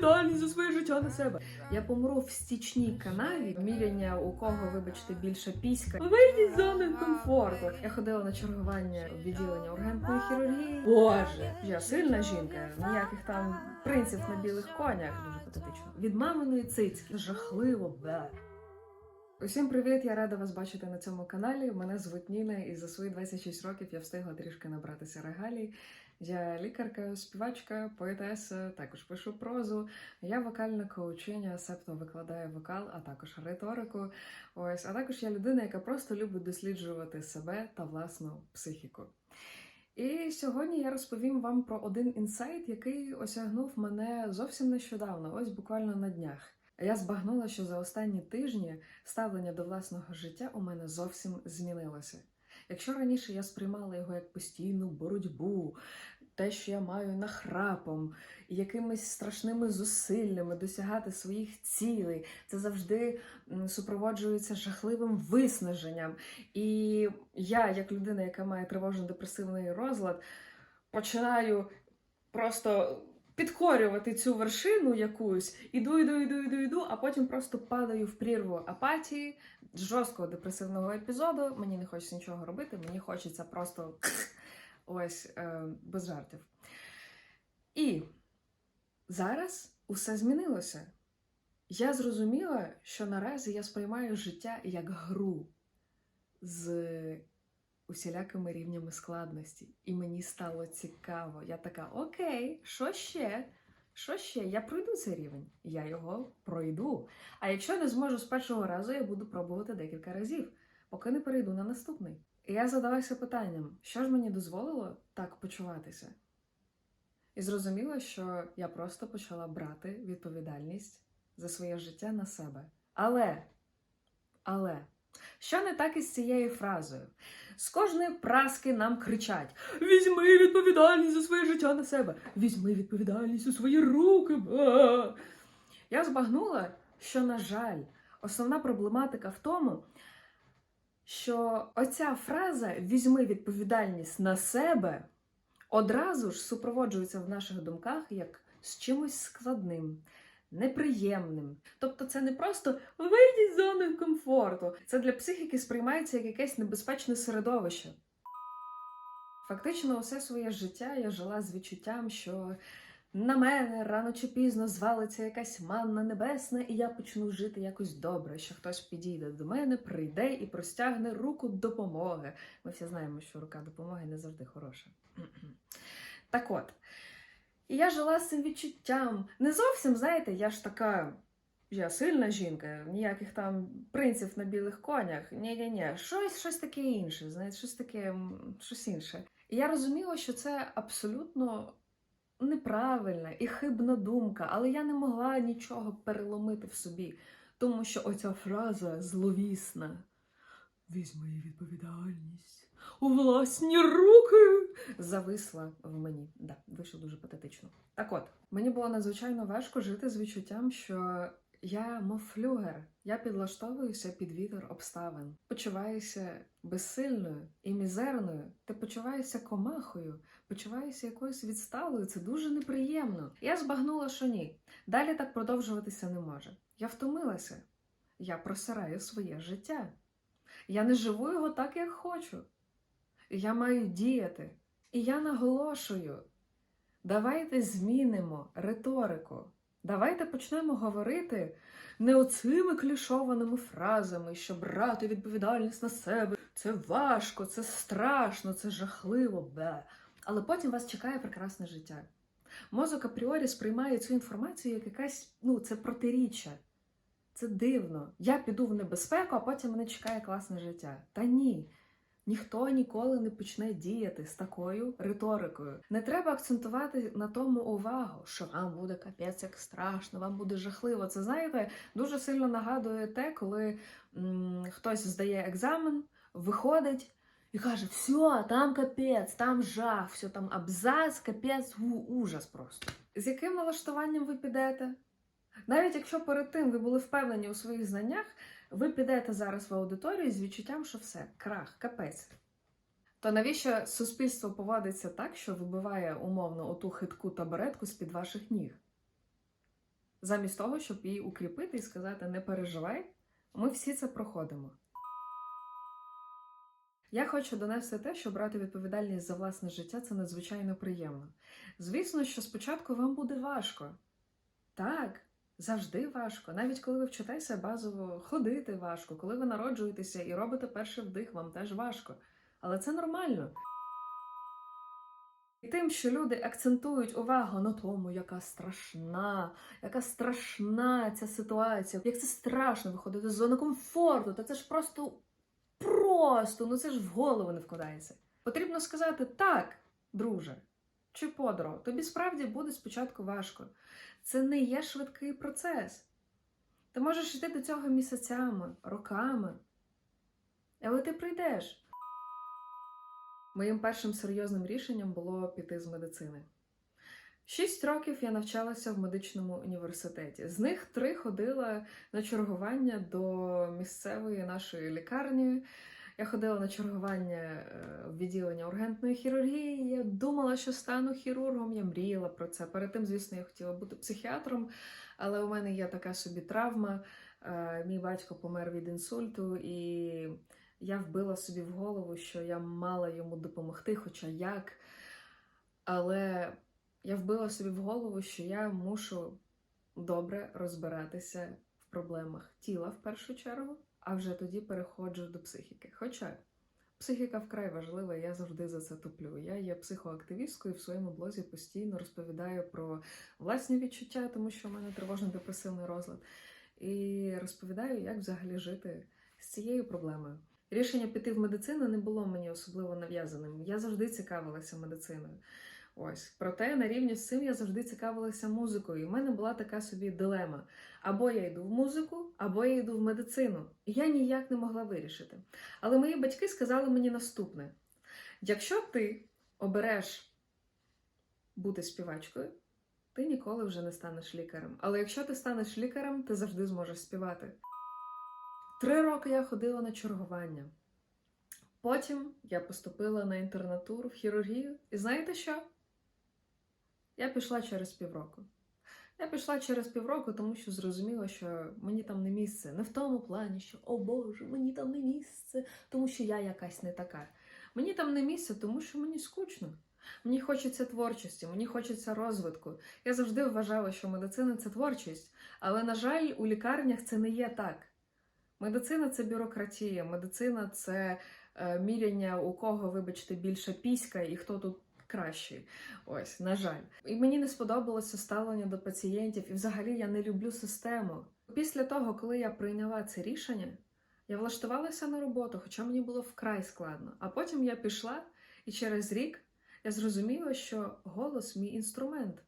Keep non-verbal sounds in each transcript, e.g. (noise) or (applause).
відповідальність за своє життя на себе. Я помру в стічній канаві. Міряння у кого, вибачте, більше піська. Вийдіть з зони комфорту. Я ходила на чергування в відділення ургентної хірургії. Боже, я сильна жінка. Ніяких там принців на білих конях. Дуже патетично. Від маминої цицьки. Жахливо, бе. Усім привіт! Я рада вас бачити на цьому каналі. Мене звуть Ніна, і за свої 26 років я встигла трішки набратися регалій. Я лікарка, співачка, поетеса, також пишу прозу. Я вокальна коучиня, себто викладаю вокал, а також риторику. Ось, а також я людина, яка просто любить досліджувати себе та власну психіку. І сьогодні я розповім вам про один інсайт, який осягнув мене зовсім нещодавно, ось буквально на днях. Я збагнула, що за останні тижні ставлення до власного життя у мене зовсім змінилося. Якщо раніше я сприймала його як постійну боротьбу, те, що я маю нахрапом якимись страшними зусиллями досягати своїх цілей, це завжди супроводжується жахливим виснаженням. І я, як людина, яка має тривожно-депресивний розлад, починаю просто підкорювати цю вершину якусь, іду, іду, іду, іду, іду, а потім просто падаю в прірву апатії, жорсткого депресивного епізоду. Мені не хочеться нічого робити, мені хочеться просто (laughs) ось е, без жартів. І зараз усе змінилося. Я зрозуміла, що наразі я сприймаю життя як гру з усілякими рівнями складності. І мені стало цікаво. Я така: Окей, що ще? Що ще? Я пройду цей рівень. Я його пройду. А якщо не зможу з першого разу, я буду пробувати декілька разів, поки не перейду на наступний. І я задалася питанням, що ж мені дозволило так почуватися? І зрозуміла, що я просто почала брати відповідальність за своє життя на себе. Але, але, що не так із цією фразою? З кожної праски нам кричать: Візьми відповідальність за своє життя на себе! Візьми відповідальність у свої руки! Ба!» Я збагнула, що, на жаль, основна проблематика в тому, що оця фраза Візьми відповідальність на себе одразу ж супроводжується в наших думках як з чимось складним, неприємним. Тобто, це не просто вийдіть з зони комфорту. Це для психіки сприймається як якесь небезпечне середовище. Фактично, усе своє життя я жила з відчуттям, що на мене рано чи пізно звалиться якась манна небесна, і я почну жити якось добре, що хтось підійде до мене, прийде і простягне руку допомоги. Ми всі знаємо, що рука допомоги не завжди хороша. (clears throat) Так от, і я жила з цим відчуттям. Не зовсім, знаєте, я ж така. Я сильна жінка, ніяких там принців на білих конях. Ні-ні-ні, щось, щось таке інше, знаєте, щось таке, щось інше. І я розуміла, що це абсолютно неправильна і хибна думка, але я не могла нічого переломити в собі, тому що оця фраза зловісна. Візьми відповідальність у власні руки. Зависла в мені. Да, вийшло дуже патетично. Так от, мені було надзвичайно важко жити з відчуттям, що я мов флюгер. Я підлаштовуюся під вітер обставин. Почуваюся безсильною і мізерною. Ти почуваєшся комахою, почуваюся якоюсь відсталою. Це дуже неприємно. Я збагнула, що ні. Далі так продовжуватися не може. Я втомилася. Я просираю своє життя. Я не живу його так, як хочу. Я маю діяти. І я наголошую: давайте змінимо риторику. Давайте почнемо говорити не оцими клішованими фразами, що брати відповідальність на себе це важко, це страшно, це жахливо, бе. Але потім вас чекає прекрасне життя. Мозок апріорі сприймає цю інформацію як якась, ну, це протиріччя. Це дивно. Я піду в небезпеку, а потім мене чекає класне життя. Та ні. Ніхто ніколи не почне діяти з такою риторикою. Не треба акцентувати на тому увагу, що вам буде капець як страшно, вам буде жахливо. Це знаєте, дуже сильно нагадує те, коли м, хтось здає екзамен, виходить і каже: все, там капець, там жах, все там абзац, капець, у, ужас просто. З яким налаштуванням ви підете? Навіть якщо перед тим ви були впевнені у своїх знаннях, ви підете зараз в аудиторію з відчуттям, що все, крах, капець. То навіщо суспільство поводиться так, що вибиває умовно оту хитку табуретку з-під ваших ніг? замість того, щоб її укріпити і сказати не переживай, ми всі це проходимо. Я хочу донести те, що брати відповідальність за власне життя це надзвичайно приємно. Звісно, що спочатку вам буде важко. Так, завжди важко. Навіть коли ви вчитеся базово ходити важко, коли ви народжуєтеся і робите перший вдих, вам теж важко. Але це нормально. І тим, що люди акцентують увагу на тому, яка страшна, яка страшна ця ситуація, як це страшно виходити з зони комфорту, та це ж просто просто, ну це ж в голову не вкладається. Потрібно сказати так, друже чи подруга, тобі справді буде спочатку важко. Це не є швидкий процес. Ти можеш йти до цього місяцями, роками, але ти прийдеш. Моїм першим серйозним рішенням було піти з медицини. Шість років я навчалася в медичному університеті. З них три ходила на чергування до місцевої нашої лікарні. Я ходила на чергування е, в відділення ургентної хірургії. Я думала, що стану хірургом. Я мріяла про це. Перед тим, звісно, я хотіла бути психіатром, але у мене є така собі травма. Е, Мій батько помер від інсульту, і я вбила собі в голову, що я мала йому допомогти, хоча як. Але я вбила собі в голову, що я мушу добре розбиратися в проблемах тіла в першу чергу, а вже тоді переходжу до психіки. Хоча психіка вкрай важлива, я завжди за це топлю. Я є психоактивісткою в своєму блозі постійно розповідаю про власні відчуття, тому що в мене тривожно-депресивний розлад, і розповідаю, як взагалі жити з цією проблемою. Рішення піти в медицину не було мені особливо нав'язаним. Я завжди цікавилася медициною. Ось проте на рівні з цим я завжди цікавилася музикою. І в мене була така собі дилема: або я йду в музику, або я йду в медицину. І я ніяк не могла вирішити. Але мої батьки сказали мені наступне: якщо ти обереш бути співачкою, ти ніколи вже не станеш лікарем. Але якщо ти станеш лікарем, ти завжди зможеш співати. Три роки я ходила на чергування. Потім я поступила на інтернатуру в хірургію. І знаєте що? Я пішла через півроку. Я пішла через півроку, тому що зрозуміла, що мені там не місце. Не в тому плані, що о Боже, мені там не місце, тому що я якась не така. Мені там не місце, тому що мені скучно. Мені хочеться творчості, мені хочеться розвитку. Я завжди вважала, що медицина це творчість, але, на жаль, у лікарнях це не є так. Медицина це бюрократія, медицина це е, міряння, у кого, вибачте, більше піська і хто тут кращий. Ось, на жаль. І мені не сподобалося ставлення до пацієнтів, і взагалі я не люблю систему. Після того, коли я прийняла це рішення, я влаштувалася на роботу, хоча мені було вкрай складно. А потім я пішла, і через рік я зрозуміла, що голос мій інструмент.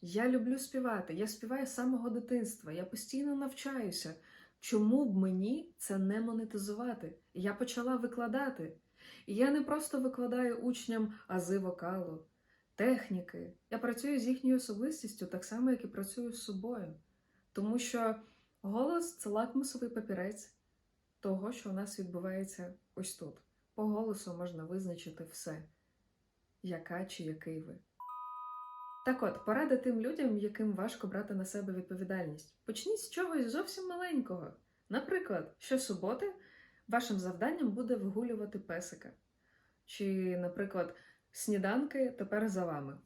Я люблю співати, я співаю з самого дитинства, я постійно навчаюся. Чому б мені це не монетизувати? Я почала викладати. І я не просто викладаю учням ази вокалу, техніки. Я працюю з їхньою особистістю так само, як і працюю з собою. Тому що голос це лакмусовий папірець того, що у нас відбувається ось тут. По голосу можна визначити все, яка чи який ви. Так от, порада тим людям, яким важко брати на себе відповідальність. Почніть з чогось зовсім маленького. Наприклад, щосуботи вашим завданням буде вигулювати песика. Чи, наприклад, сніданки тепер за вами.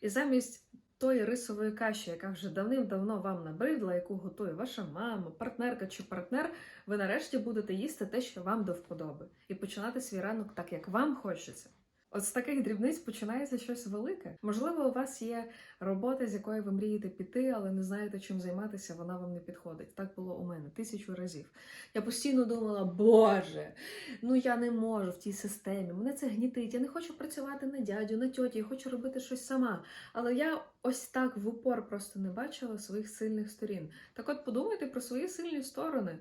І замість тої рисової каші, яка вже давним-давно вам набридла, яку готує ваша мама, партнерка чи партнер, ви нарешті будете їсти те, що вам до вподоби, і починати свій ранок так, як вам хочеться. От з таких дрібниць починається щось велике. Можливо, у вас є робота, з якої ви мрієте піти, але не знаєте, чим займатися, вона вам не підходить. Так було у мене тисячу разів. Я постійно думала, Боже, ну я не можу в тій системі, мене це гнітить. Я не хочу працювати на дядю, на тьоті, я хочу робити щось сама. Але я ось так в упор просто не бачила своїх сильних сторін. Так от подумайте про свої сильні сторони.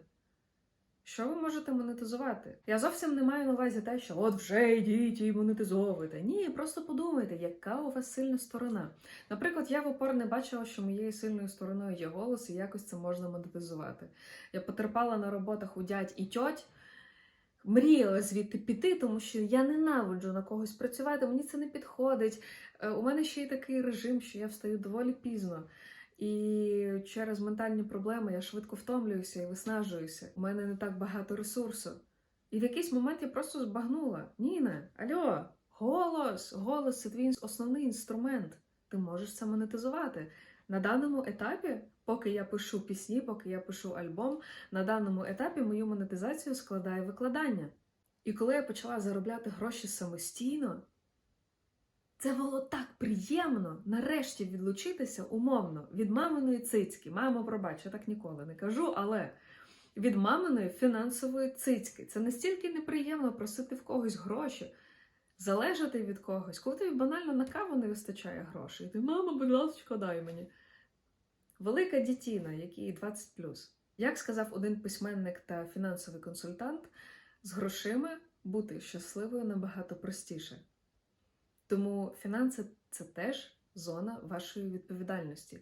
Що ви можете монетизувати? Я зовсім не маю на увазі те, що от вже йдіть і монетизовуйте. Ні, просто подумайте, яка у вас сильна сторона. Наприклад, я в упор не бачила, що моєю сильною стороною є голос, і якось це можна монетизувати. Я потерпала на роботах у дядь і тьоть, мріяла звідти піти, тому що я ненавиджу на когось працювати, мені це не підходить. Е, У мене ще й такий режим, що я встаю доволі пізно. І через ментальні проблеми я швидко втомлююся і виснажуюся. У мене не так багато ресурсу. І в якийсь момент я просто збагнула: Ніна, альо, голос! Голос це твій основний інструмент. Ти можеш це монетизувати. На даному етапі, поки я пишу пісні, поки я пишу альбом, на даному етапі мою монетизацію складає викладання. І коли я почала заробляти гроші самостійно, це було так приємно нарешті відлучитися умовно від маминої цицьки. Мамо, пробач, я так ніколи не кажу, але від маминої фінансової цицьки. Це настільки неприємно просити в когось гроші, залежати від когось, коли тобі банально на каву не вистачає грошей. Ти, мама, будь ласка, дай мені. Велика дітіна, якій 20 Як сказав один письменник та фінансовий консультант, з грошима бути щасливою набагато простіше. Тому фінанси це теж зона вашої відповідальності.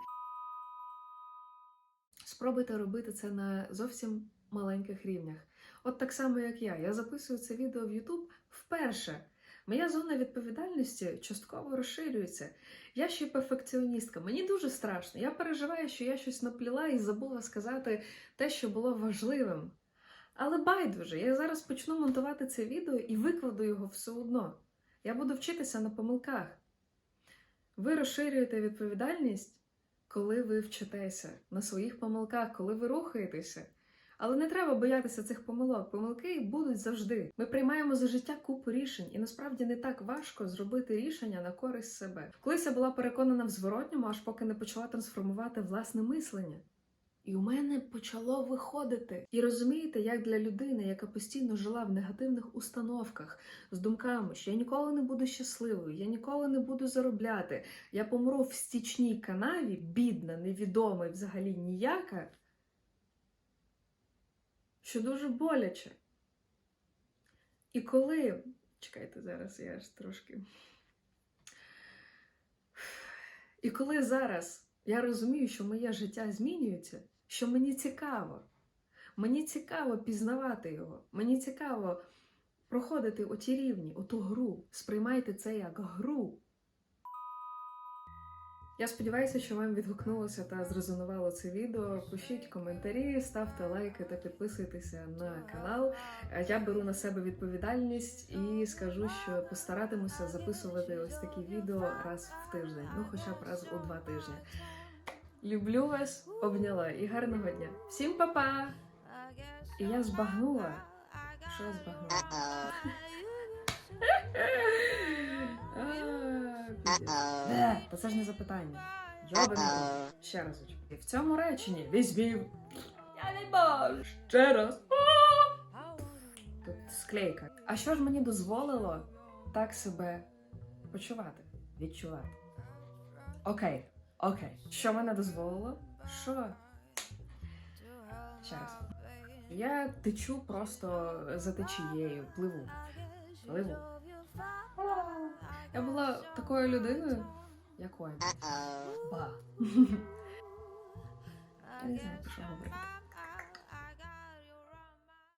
Спробуйте робити це на зовсім маленьких рівнях. От так само, як я. Я записую це відео в YouTube вперше. Моя зона відповідальності частково розширюється. Я ще перфекціоністка. Мені дуже страшно. Я переживаю, що я щось напліла і забула сказати те, що було важливим. Але байдуже, я зараз почну монтувати це відео і викладу його все одно. Я буду вчитися на помилках. Ви розширюєте відповідальність, коли ви вчитеся на своїх помилках, коли ви рухаєтеся. Але не треба боятися цих помилок. Помилки будуть завжди. Ми приймаємо за життя купу рішень, і насправді не так важко зробити рішення на користь себе. Колись я була переконана в зворотньому, аж поки не почала трансформувати власне мислення. І у мене почало виходити. І розумієте, як для людини, яка постійно жила в негативних установках з думками, що я ніколи не буду щасливою, я ніколи не буду заробляти, я помру в стічній канаві, бідна, невідома і взагалі ніяка, що дуже боляче. І коли. Чекайте, зараз я ж трошки. І коли зараз я розумію, що моє життя змінюється, що мені цікаво. Мені цікаво пізнавати його. Мені цікаво проходити оті рівні, оту гру. Сприймайте це як гру. Я сподіваюся, що вам відгукнулося та зрезонувало це відео. Пишіть коментарі, ставте лайки та підписуйтеся на канал. Я беру на себе відповідальність і скажу, що постаратимуся записувати ось такі відео раз в тиждень, ну хоча б раз у два тижні. Люблю вас, обняла і гарного дня. Всім па-па! І я збагнула. Що я збагнула? Е, Та це ж не запитання. Йобаний. рот. Ще. І в цьому реченні візьмів. Я не можу. Ще раз. Тут склейка. А що ж мені дозволило так себе почувати, відчувати? Окей, окей. Що мене дозволило? Що? Ще раз. Я течу просто за течією, пливу. Пливу. Я була такою людиною, якою. Ба. (laughs) Я не знаю, про що говорити.